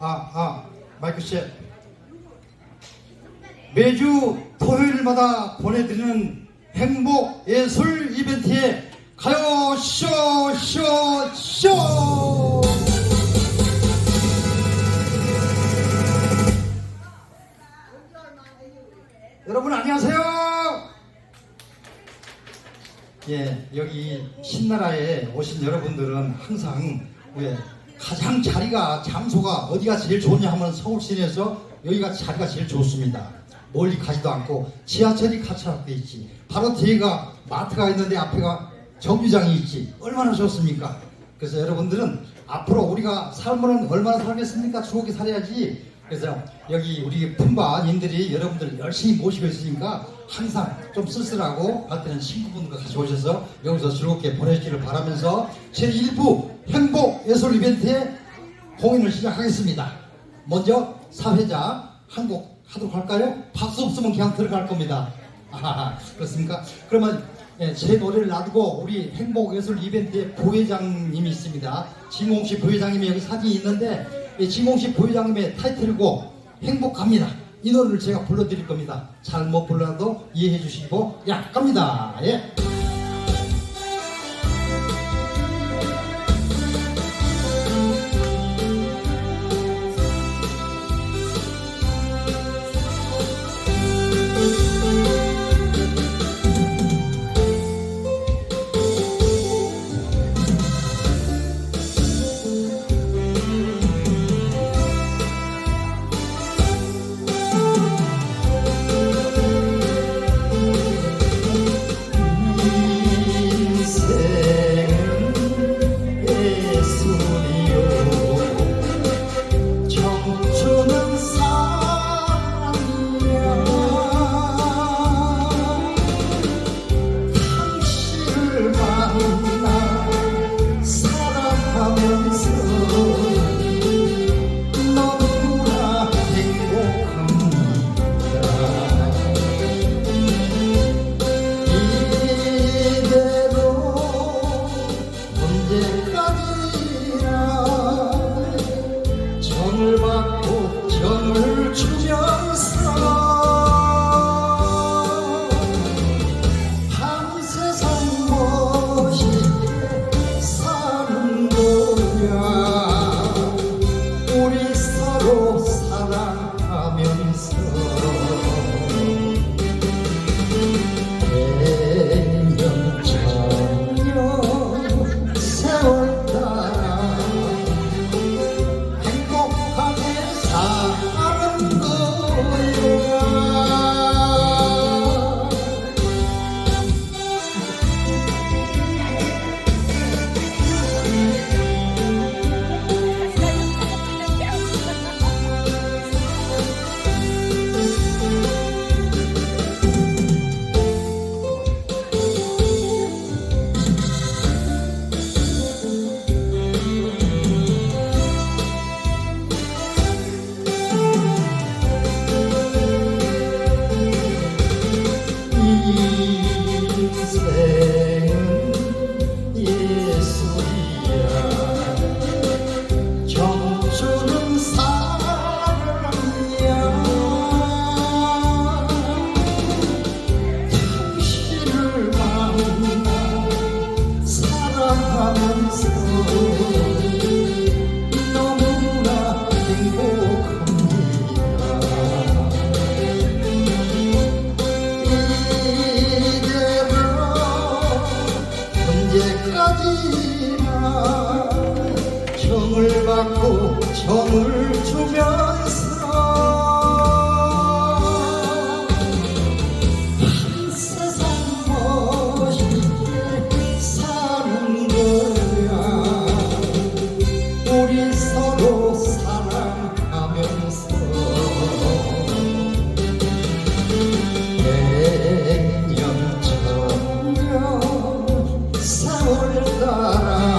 아, 아, 마이크 씨. 매주 토요일마다 보내드리는 행복 예술 이벤트의 가요 쇼, 쇼, 쇼! 여러분 안녕하세요. 예, 여기 신나라에 오신 여러분들은 항상 왜 가장 자리가 장소가 어디가 제일 좋냐 하면 서울 시내에서 여기가 자리가 제일 좋습니다. 멀리 가지도 않고 지하철이 가차락돼 있지. 바로 뒤에가 마트가 있는데 앞에가 정류장이 있지. 얼마나 좋습니까? 그래서 여러분들은 앞으로 우리가 삶은 얼마나 살겠습니까? 추억이 살아야지. 그래서 여기 우리 품바님들이 여러분들 열심히 모시고 있으니까 항상 좀 쓸쓸하고 할 때는 친구분들과 같이 오셔서 여기서 즐겁게 보내시기를 바라면서 제1부 행복 예술 이벤트의 공연을 시작하겠습니다. 먼저 사회자 한 곡 하도록 할까요? 박수 없으면 그냥 들어갈 겁니다. 아, 그렇습니까? 그러면 예, 제 노래를 놔두고 우리 행복 예술 이벤트의 부회장님이 있습니다. 진공씨 부회장님이 여기 사진이 있는데 이 진공씨 부회장님의 타이틀곡 행복합니다. 이 노래를 제가 불러드릴 겁니다. 잘못 불러도 이해해 주시고 야 갑니다. 예. 정을 받고 정을 주면서 세월